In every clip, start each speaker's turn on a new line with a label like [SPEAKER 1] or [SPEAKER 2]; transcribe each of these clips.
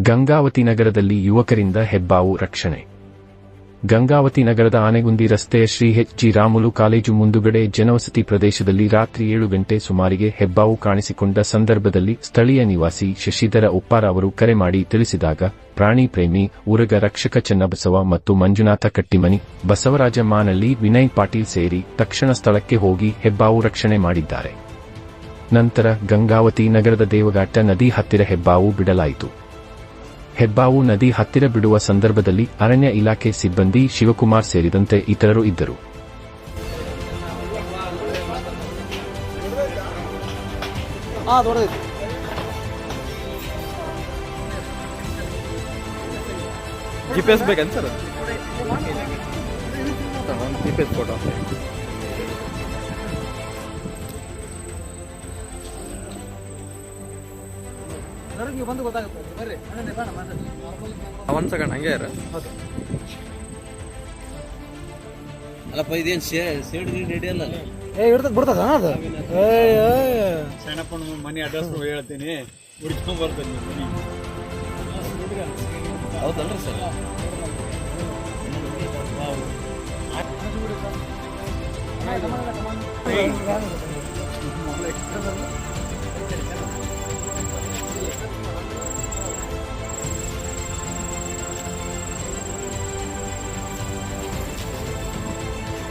[SPEAKER 1] ಗಂಗಾವತಿ ನಗರದಲ್ಲಿ ಯುವಕರಿಂದ ಹೆಬ್ಬಾವು ರಕ್ಷಣೆ. ಗಂಗಾವತಿ ನಗರದ ಆನೆಗುಂದಿ ರಸ್ತೆಯ Shri H G Ramulu college ಮುಂದುಗಡೆ ಜನವಸತಿ ಪ್ರದೇಶದಲ್ಲಿ ರಾತ್ರಿ ಏಳು ಗಂಟೆ ಸುಮಾರಿಗೆ ಹೆಬ್ಬಾವು ಕಾಣಿಸಿಕೊಂಡ ಸಂದರ್ಭದಲ್ಲಿ ಸ್ಥಳೀಯ ನಿವಾಸಿ ಶಶಿಧರ ಉಪ್ಪಾರ ಅವರು ಕರೆ ಮಾಡಿ ತಿಳಿಸಿದಾಗ, ಪ್ರಾಣಿ ಪ್ರೇಮಿ, ಉರಗ ರಕ್ಷಕ ಚನ್ನಬಸವ ಮತ್ತು ಮಂಜುನಾಥ ಕಟ್ಟಿಮನಿ, ಬಸವರಾಜ ಮಾನಳ್ಳಿ, ವಿನಯ್ ಪಾಟೀಲ್ ಸೇರಿ ತಕ್ಷಣ ಸ್ಥಳಕ್ಕೆ ಹೋಗಿ ಹೆಬ್ಬಾವು ರಕ್ಷಣೆ ಮಾಡಿದ್ದಾರೆ. ನಂತರ ಗಂಗಾವತಿ ನಗರದ ದೇವಘಾಟ ನದಿ ಹತ್ತಿರ ಹೆಬ್ಬಾವು ಬಿಡಲಾಯಿತು. ಹೆಬ್ಬಾವು ನದಿ ಹತ್ತಿರ ಬಿಡುವ ಸಂದರ್ಭದಲ್ಲಿ ಅರಣ್ಯ ಇಲಾಖೆ ಸಿಬ್ಬಂದಿ ಶಿವಕುಮಾರ್ ಸೇರಿದಂತೆ ಇತರರು ಇದ್ದರು.
[SPEAKER 2] ಜಿಪಿಎಸ್ ಬೇಕಂತ ಸರ್? ಜಿಪಿಎಸ್ ಫೋಟೋ
[SPEAKER 3] ನೀವು ಬಂದು ಗೊತ್ತಾಗುತ್ತೆ. ಬರ್ರಿ.
[SPEAKER 2] ಒಂದು ಸೆಕೆಂಡ್ ಹಂಗೆ ಇರ.
[SPEAKER 4] ಅಲ್ಲಪ್ಪ ಇದೇನು ಸೇಡ್ ಗೀಡ್ ಹಿಡಿಯಲ್ಲ
[SPEAKER 3] ಏ ಇಡ್ತದ ಬಿಡ್ತದ ಅದು? ಏ.
[SPEAKER 5] ಸಣ್ಣಪ್ಪನ ಮನೆ ಅಡ್ರೆಸ್ ಹೇಳ್ತೀನಿ. ಹುಡ್ಕೊಂಡ್ ಬರ್ತೀನಿ
[SPEAKER 4] ಹೌದಲ್ರಿ ಸರ್?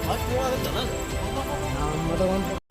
[SPEAKER 3] まだワン